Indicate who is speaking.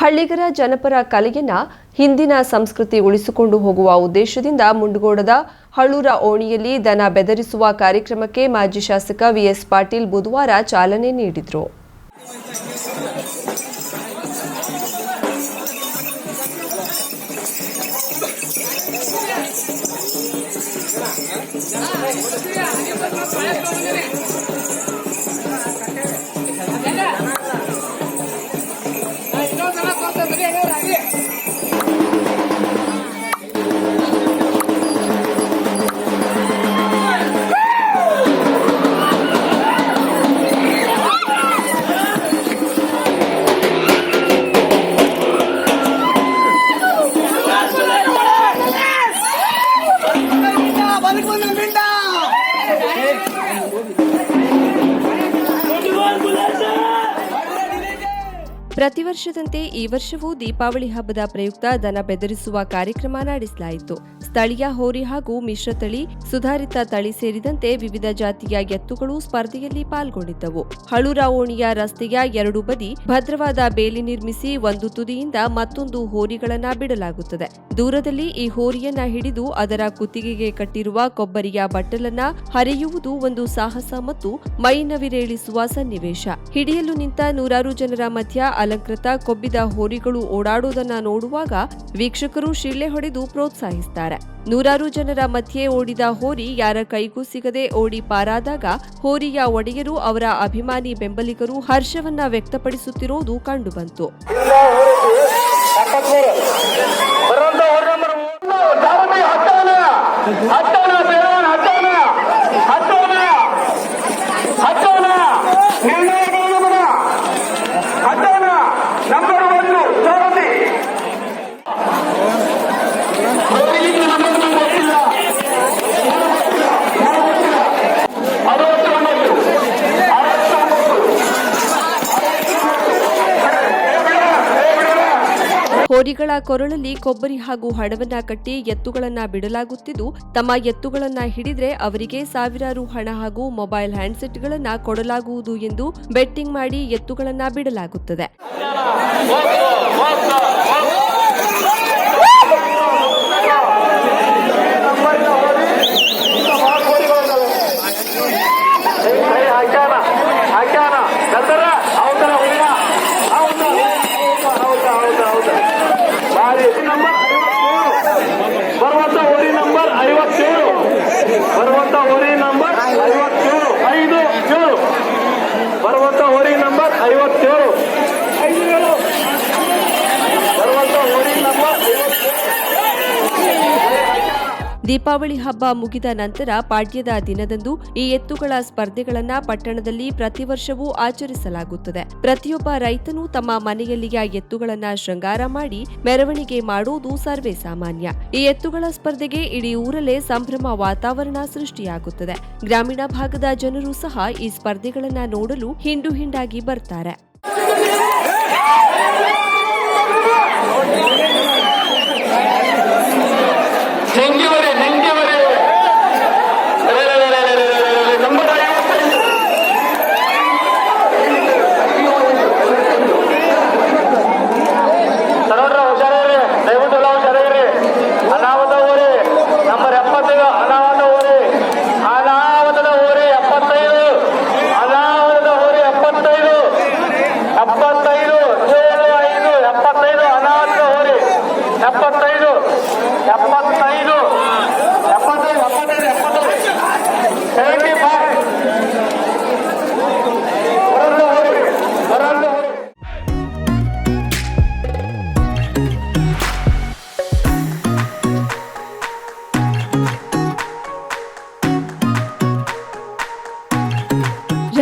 Speaker 1: ಹಳ್ಳಿಗರ ಜನಪರ ಕಲೆಯನ್ನ ಹಿಂದಿನ ಸಂಸ್ಕೃತಿ ಉಳಿಸಿಕೊಂಡು ಹೋಗುವ ಉದ್ದೇಶದಿಂದ ಮುಂಡಗೋಡದ ಹಳ್ಳೂರ ಓಣಿಯಲ್ಲಿ ದನ ಬೆದರಿಸುವ ಕಾರ್ಯಕ್ರಮಕ್ಕೆ ಮಾಜಿ ಶಾಸಕ ವಿಎಸ್ ಪಾಟೀಲ್ ಬುಧವಾರ ಚಾಲನೆ ನೀಡಿದರು
Speaker 2: మున నిండా
Speaker 1: ಪ್ರತಿ ವರ್ಷದಂತೆ ಈ ವರ್ಷವೂ ದೀಪಾವಳಿ ಹಬ್ಬದ ಪ್ರಯುಕ್ತ ದನ ಬೆದರಿಸುವ ಕಾರ್ಯಕ್ರಮ ನಡೆಸಲಾಯಿತು ಸ್ಥಳೀಯ ಹೋರಿ ಹಾಗೂ ಮಿಶ್ರತಳಿ ಸುಧಾರಿತ ತಳಿ ಸೇರಿದಂತೆ ವಿವಿಧ ಜಾತಿಯ ಎತ್ತುಗಳು ಸ್ಪರ್ಧೆಯಲ್ಲಿ ಪಾಲ್ಗೊಂಡಿದ್ದವು ಹಳೂರ ಓಣಿಯ ರಸ್ತೆಯ ಎರಡು ಬದಿ ಭದ್ರವಾದ ಬೇಲಿ ನಿರ್ಮಿಸಿ ಒಂದು ತುದಿಯಿಂದ ಮತ್ತೊಂದು ಹೋರಿಗಳನ್ನ ಬಿಡಲಾಗುತ್ತದೆ ದೂರದಲ್ಲಿ ಈ ಹೋರಿಯನ್ನ ಹಿಡಿದು ಅದರ ಕುತ್ತಿಗೆಗೆ ಕಟ್ಟಿರುವ ಕೊಬ್ಬರಿಯ ಬಟ್ಟಲನ್ನ ಹರಿಯುವುದು ಒಂದು ಸಾಹಸ ಮತ್ತು ಮೈ ನವಿರೇಳಿಸುವ ಸನ್ನಿವೇಶ ಹಿಡಿಯಲು ನಿಂತ ನೂರಾರು ಜನರ ಮಧ್ಯ ಅಲಂಕೃತ ಕೊಬ್ಬಿದ ಹೋರಿಗಳು ಓಡಾಡುವುದನ್ನು ನೋಡುವಾಗ ವೀಕ್ಷಕರು ಶಿಳ್ಳೆ ಹೊಡೆದು ಪ್ರೋತ್ಸಾಹಿಸುತ್ತಾರೆ ನೂರಾರು ಜನರ ಮಧ್ಯೆ ಓಡಿದ ಹೋರಿ ಯಾರ ಕೈಗೂ ಸಿಗದೆ ಓಡಿ ಪಾರಾದಾಗ ಹೋರಿಯ ಒಡೆಯರು ಅವರ ಅಭಿಮಾನಿ ಬೆಂಬಲಿಗರು ಹರ್ಷವನ್ನ ವ್ಯಕ್ತಪಡಿಸುತ್ತಿರುವುದು ಕಂಡುಬಂತು ಹೋರಿಗಳ ಕೊರಳಲ್ಲಿ ಕೊಬ್ಬರಿ ಹಾಗೂ ಹಣವನ್ನ ಕಟ್ಟಿ ಎತ್ತುಗಳನ್ನ ಬಿಡಲಾಗುತ್ತಿದ್ದು ತಮ್ಮ ಎತ್ತುಗಳನ್ನ ಹಿಡಿದ್ರೆ ಅವರಿಗೆ ಸಾವಿರಾರು ಹಣ ಹಾಗೂ ಮೊಬೈಲ್ ಹ್ಯಾಂಡ್ಸೆಟ್ಗಳನ್ನ ಕೊಡಲಾಗುವುದು ಎಂದು ಬೆಟ್ಟಿಂಗ್ ಮಾಡಿ ಎತ್ತುಗಳನ್ನ ಬಿಡಲಾಗುತ್ತದೆ ದೀಪಾವಳಿ ಹಬ್ಬ ಮುಗಿದ ನಂತರ ಪಾಡ್ಯದ ದಿನದಂದು ಈ ಎತ್ತುಗಳ ಸ್ಪರ್ಧೆಗಳನ್ನು ಪಟ್ಟಣದಲ್ಲಿ ಪ್ರತಿ ವರ್ಷವೂ ಆಚರಿಸಲಾಗುತ್ತದೆ ಪ್ರತಿಯೊಬ್ಬ ರೈತನು ತಮ್ಮ ಮನೆಯಲ್ಲಿಯ ಎತ್ತುಗಳನ್ನು ಶೃಂಗಾರ ಮಾಡಿ ಮೆರವಣಿಗೆ ಮಾಡುವುದು ಸರ್ವೇ ಸಾಮಾನ್ಯ ಈ ಎತ್ತುಗಳ ಸ್ಪರ್ಧೆಗೆ ಇಡೀ ಊರಲ್ಲೇ ಸಂಭ್ರಮ ವಾತಾವರಣ ಸೃಷ್ಟಿಯಾಗುತ್ತದೆ ಗ್ರಾಮೀಣ ಭಾಗದ ಜನರು ಸಹ ಈ ಸ್ಪರ್ಧೆಗಳನ್ನು ನೋಡಲು ಹಿಂಡು ಹಿಂಡಾಗಿ ಬರ್ತಾರೆ